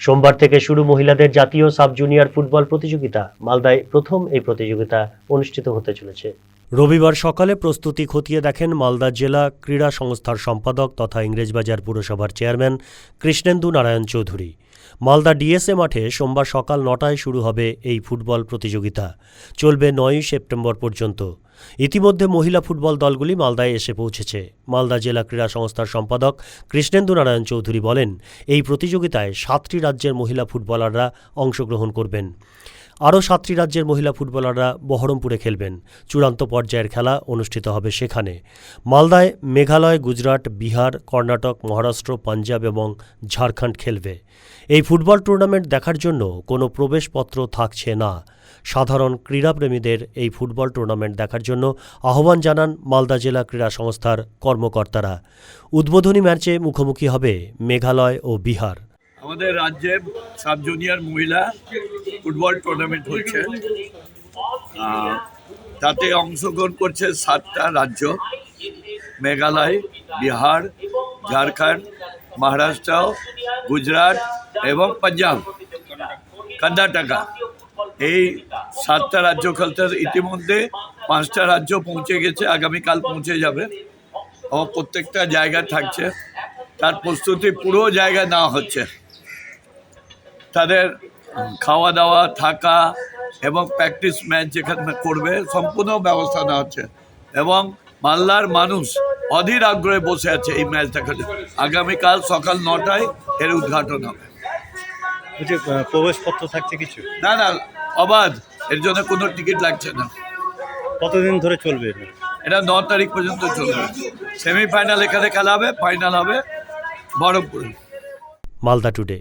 সোমবার থেকে শুরু মহিলাদের জাতীয় সাব জুনিয়র ফুটবল প্রতিযোগিতা। মালদায় প্রথম এই প্রতিযোগিতা অনুষ্ঠিত হতে চলেছে। রবিবার সকালে প্রস্তুতি খতিয়ে দেখেন মালদা জেলা ক্রীড়া সংস্থার সম্পাদক তথা ইংরেজবাজার পুরসভার চেয়ারম্যান কৃষ্ণেন্দু নারায়ণ চৌধুরী। মালদা ডিএসএ মাঠে সোমবার সকাল নটায় শুরু হবে এই ফুটবল প্রতিযোগিতা। চলবে নয়ই সেপ্টেম্বর পর্যন্ত। ইতিমধ্যে মহিলা ফুটবল দলগুলি মালদায় এসে পৌঁছেছে। মালদা জেলা ক্রীড়া সংস্থার সম্পাদক কৃষ্ণেন্দু নারায়ণ চৌধুরী বলেন, এই প্রতিযোগিতায় সাতটি রাজ্যের মহিলা ফুটবলাররা অংশগ্রহণ করবেন। আরও সাতটি রাজ্যের মহিলা ফুটবলাররা বহরমপুরে খেলবেন। চূড়ান্ত পর্যায়ের খেলা অনুষ্ঠিত হবে সেখানে। মালদায় মেঘালয়, গুজরাট, বিহার, কর্ণাটক, মহারাষ্ট্র, পাঞ্জাব এবং ঝাড়খণ্ড খেলবে। এই ফুটবল টুর্নামেন্ট দেখার জন্য কোনো প্রবেশপত্র থাকছে না। সাধারণ ক্রীড়াপ্রেমীদের এই ফুটবল টুর্নামেন্ট দেখার জন্য আহ্বান জানান মালদা জেলা ক্রীড়া সংস্থার কর্মকর্তারা। উদ্বোধনী ম্যাচে মুখোমুখি হবে মেঘালয় ও বিহার। আমাদের রাজ্যে সাব জুনিয়র মহিলা ফুটবল টুর্নামেন্ট হচ্ছে। তাতে অংশগ্রহণ করছে সাতটা রাজ্য, মেঘালয়, বিহার, ঝাড়খণ্ড, মহারাষ্ট্র, গুজরাট এবং পাঞ্জাব। কর্ণাটকা। এই সাতটা রাজ্য খেলতে ইতিমধ্যে পাঁচটা রাজ্য পৌঁছে গেছে, আগামীকাল পৌঁছে যাবে। ও প্রত্যেকটা জায়গা থাকছে। তার প্রস্তুতি পুরো জায়গায় নেওয়া হচ্ছে। তাদের খাওয়া দাওয়া থাকা এবং প্র্যাকটিস ম্যাচ যেখানে করবে সম্পূর্ণ ব্যবস্থা নেওয়া হচ্ছে। এবং মাল্লার মানুষ অধীর আগ্রহে বসে আছে এই ম্যাচ দেখার আগামীকাল সকাল নটায় এর উদ্ঘাটন হবে। প্রবেশপত্র থাকছে কিছু? না না অবাধ। এর জন্য কোনো টিকিট লাগছে না। কতদিন ধরে চলবে এটা? এটা ন তারিখ পর্যন্ত চলবে। সেমিফাইনাল এখানে খেলা হবে ফাইনাল হবে বহরমপুরে। মালদা টুডে